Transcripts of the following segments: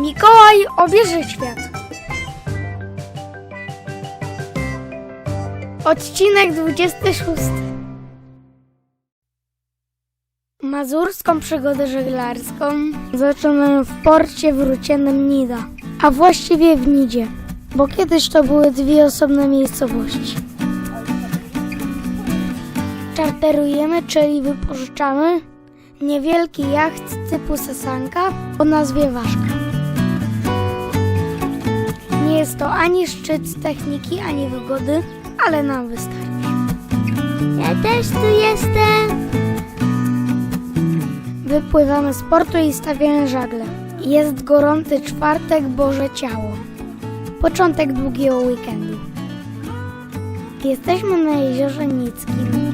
Mikołaj obierze świat. Odcinek 26. Mazurską przygodę żeglarską zaczynamy w porcie wrócionym Nida, a właściwie w Nidzie, bo kiedyś to były dwie osobne miejscowości. Czarterujemy, czyli wypożyczamy niewielki jacht typu Sasanka o nazwie Ważka. Nie jest to ani szczyt techniki, ani wygody, ale nam wystarczy. Ja też tu jestem. Wypływamy z portu i stawiamy żagle. Jest gorący czwartek, Boże Ciało. Początek długiego weekendu. Jesteśmy na jeziorze Nickim.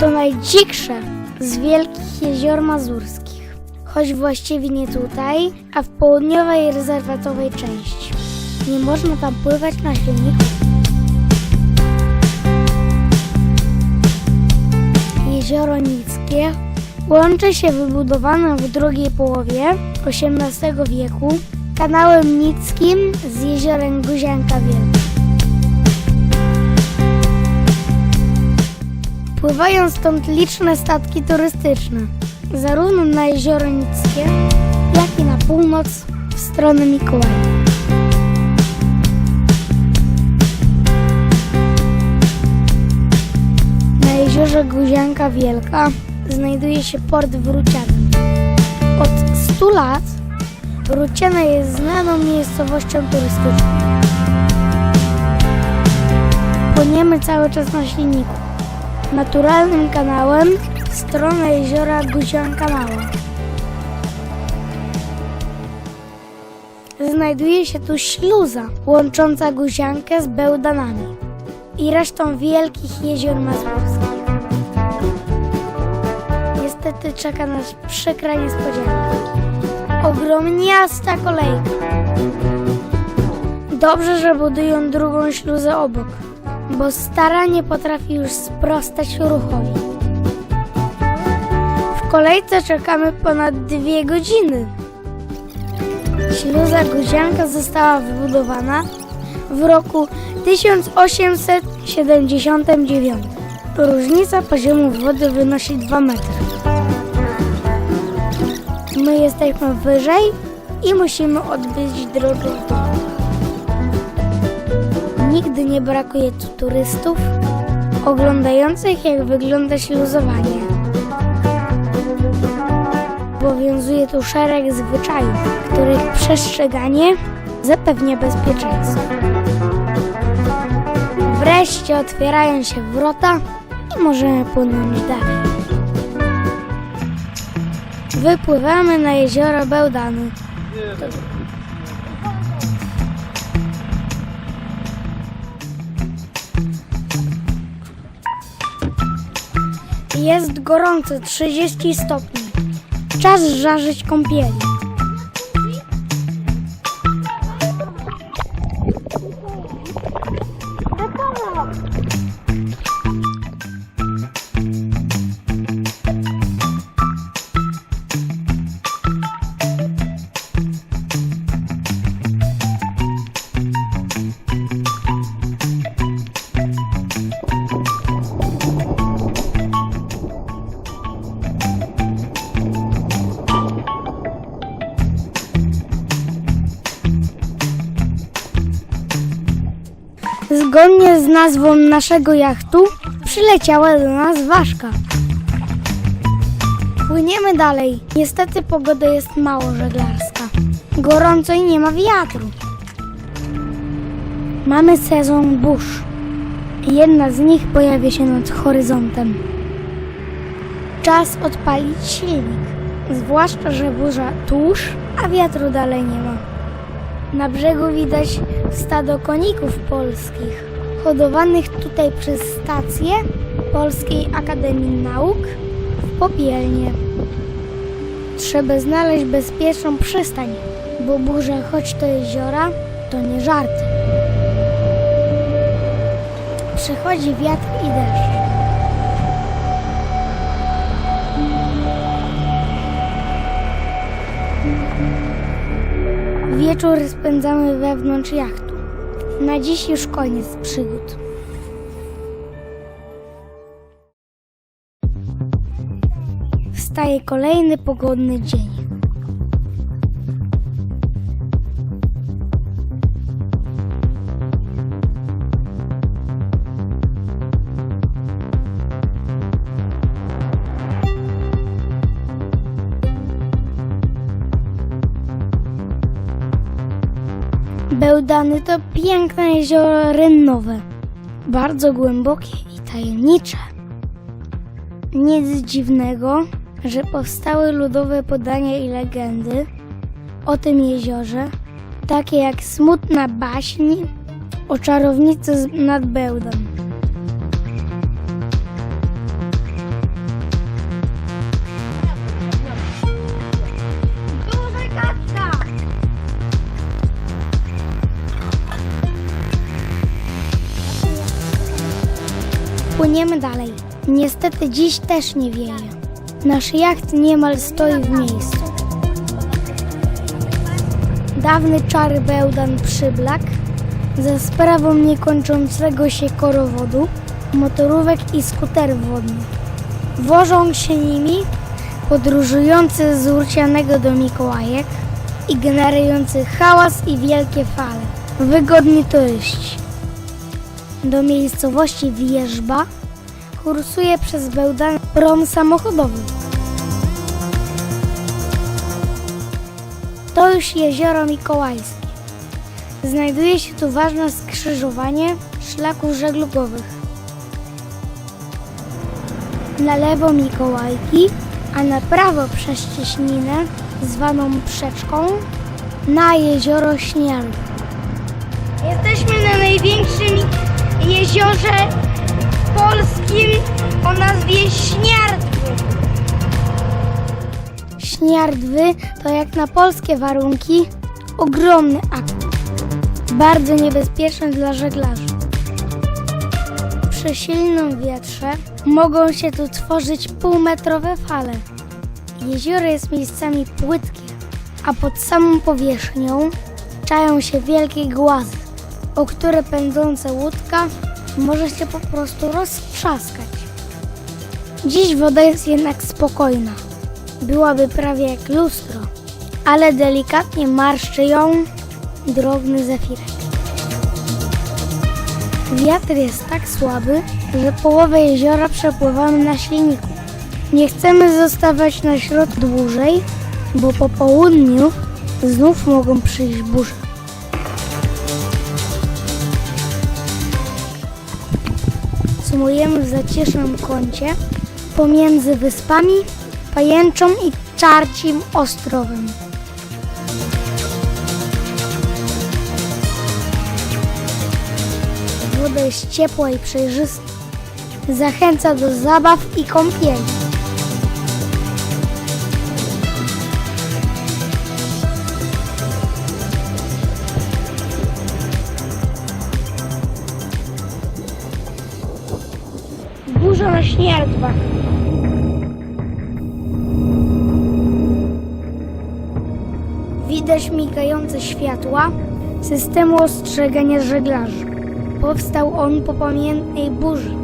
To najdziksze z wielkich jezior mazurskich. Choć właściwie nie tutaj, a w południowej rezerwatowej części. Nie można tam pływać na silniku. Jezioro Nickie łączy się wybudowanym w drugiej połowie XVIII wieku kanałem Nickim z jeziorem Guzianka Wielka. Pływają stąd liczne statki turystyczne, zarówno na jezioro Nickie, jak i na północ w stronę Mikołaja. Jeziorze Guzianka Wielka znajduje się port Wróciany. Od 100 lat Wróciana jest znaną miejscowością turystyczną. Płyniemy cały czas na silniku. Naturalnym kanałem w stronę jeziora Guzianka Mała. Znajduje się tu śluza łącząca Guziankę z Bełdanami i resztą wielkich jezior mazurskich. Niestety czeka nas przykra niespodzianka. Ogromniasta kolejka. Dobrze, że budują drugą śluzę obok, bo stara nie potrafi już sprostać ruchowi. W kolejce czekamy ponad dwie godziny. Śluza Guzianka została wybudowana w roku 1879. Różnica poziomu wody wynosi 2 metry. My jesteśmy wyżej i musimy odbyć drogę w dół. Nigdy nie brakuje tu turystów oglądających jak wygląda śluzowanie. Obowiązuje tu szereg zwyczajów, których przestrzeganie zapewnia bezpieczeństwo. Wreszcie otwierają się wrota i możemy płynąć dalej. Wypływamy na jezioro Bełdany. Jest gorąco 30 stopni. Czas żarzyć kąpieli. Zgodnie z nazwą naszego jachtu przyleciała do nas ważka. Płyniemy dalej. Niestety pogoda jest mało żeglarska. Gorąco i nie ma wiatru. Mamy sezon burz. Jedna z nich pojawia się nad horyzontem. Czas odpalić silnik. Zwłaszcza, że burza tuż, a wiatru dalej nie ma. Na brzegu widać stado koników polskich, hodowanych tutaj przez stację Polskiej Akademii Nauk w Popielnie. Trzeba znaleźć bezpieczną przystań, bo burza, choć to jeziora, to nie żarty. Przychodzi wiatr i deszcz. Wieczór spędzamy wewnątrz jachtu. Na dziś już koniec przygód. Wstaje kolejny pogodny dzień. Bełdany to piękne jezioro rynnowe, bardzo głębokie i tajemnicze. Nic dziwnego, że powstały ludowe podania i legendy o tym jeziorze, takie jak smutna baśń o czarownicy nad Bełdan. Płyniemy dalej. Niestety dziś też nie wieje. Nasz jacht niemal stoi w miejscu. Dawny czary bełdan przyblak za sprawą niekończącego się korowodu, motorówek i skuterów wodnych. Wożą się nimi podróżujący z Urcianego do Mikołajek i generujący hałas i wielkie fale. Wygodni turyści. Do miejscowości Wierzba kursuje przez Bełdan prom samochodowy. To już jezioro Mikołajskie. Znajduje się tu ważne skrzyżowanie szlaków żeglugowych. Na lewo Mikołajki, a na prawo przez Cieśninę, zwaną Przeczką, na jezioro Śniar. Jesteśmy na największym jeziorze polskim o nazwie Śniardwy. Śniardwy to jak na polskie warunki ogromny akt. Bardzo niebezpieczny dla żeglarzy. Przy silnym wietrze mogą się tu tworzyć półmetrowe fale. Jezioro jest miejscami płytkie, a pod samą powierzchnią czają się wielkie głazy, o które pędząca łódka może się po prostu roztrzaskać. Dziś woda jest jednak spokojna. Byłaby prawie jak lustro, ale delikatnie marszczy ją drobny zefirek. Wiatr jest tak słaby, że połowę jeziora przepływamy na silniku. Nie chcemy zostawać na środku dłużej, bo po południu znów mogą przyjść burze. Sumujemy w zacisznym kącie pomiędzy wyspami Pajęczą i Czarcim Ostrowem. Woda jest ciepła i przejrzysta. Zachęca do zabaw i kąpieli. Śniardwach. Widać migające światła systemu ostrzegania żeglarzy. Powstał on po pamiętnej burzy,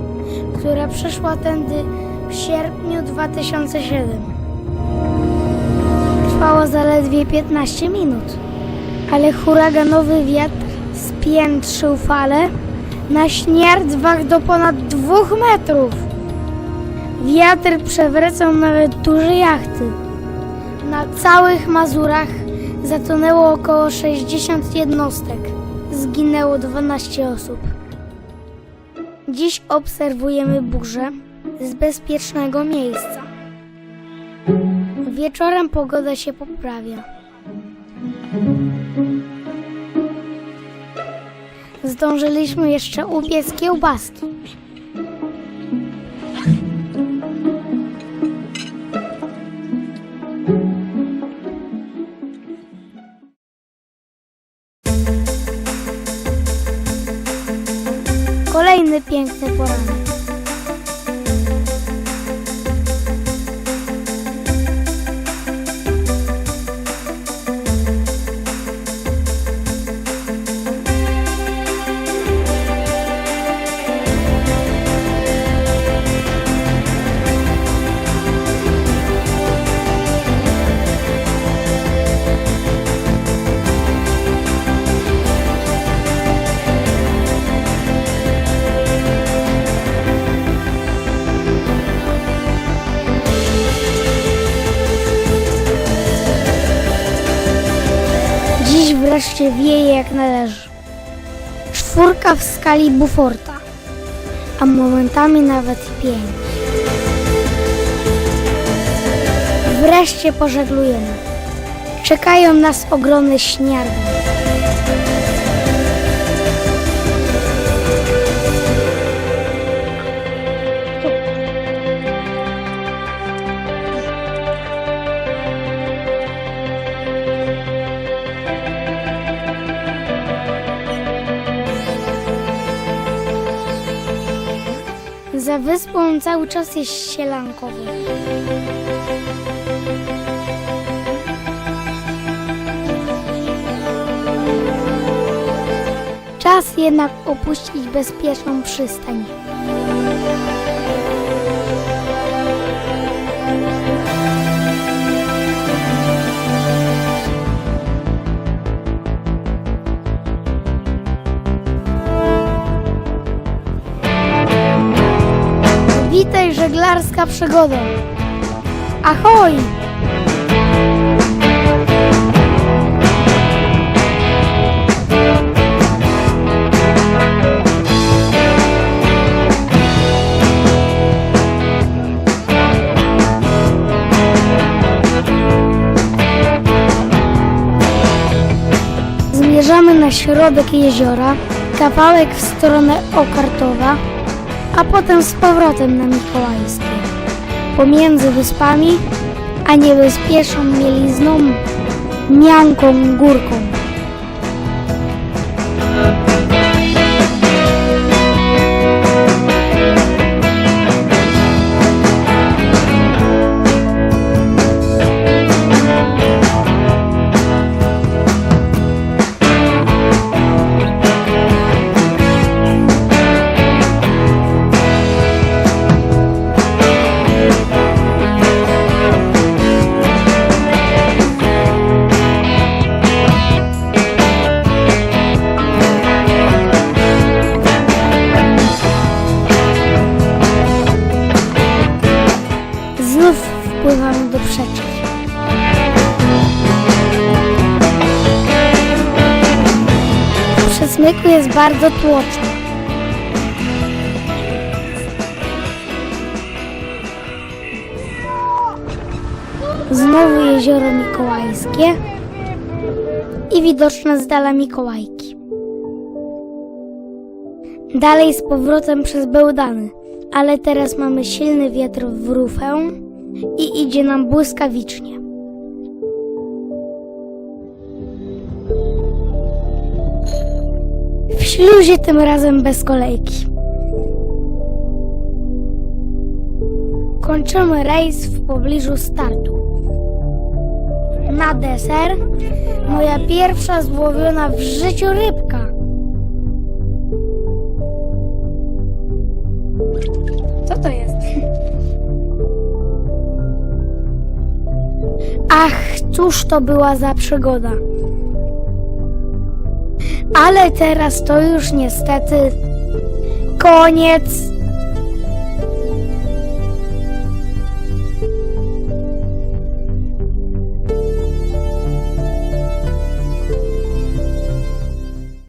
która przeszła tędy w sierpniu 2007. Trwała zaledwie 15 minut, ale huraganowy wiatr spiętrzył fale na śniardwach do ponad dwóch metrów. Wiatr przewracał nawet duże jachty. Na całych Mazurach zatonęło około 60 jednostek. Zginęło 12 osób. Dziś obserwujemy burzę z bezpiecznego miejsca. Wieczorem pogoda się poprawia. Zdążyliśmy jeszcze upiec kiełbaski. Kolejny piękny poranek. Wreszcie wieje jak należy. Czwórka w skali Buforta, a momentami nawet pięć. Wreszcie pożeglujemy. Czekają nas ogromne śniardy. Za wyspą cały czas jest sielankowy. Czas jednak opuścić bezpieczną przystań. Żeglarska przygoda. Ahoj! Zmierzamy na środek jeziora, kawałek w stronę Okartowa, a potem z powrotem na Mikołajskie. Pomiędzy wyspami, a niebezpieczną mielizną, mianką górką. Przesmyku jest bardzo tłoczno. Znowu jezioro Mikołajskie i widoczne z dala Mikołajki. Dalej z powrotem przez Bełdany, ale teraz mamy silny wiatr w rufę i idzie nam błyskawicznie. W śluzie tym razem bez kolejki. Kończymy rejs w pobliżu startu. Na deser moja pierwsza złowiona w życiu rybka. Co to jest? Ach, cóż to była za przygoda. Ale teraz to już niestety koniec.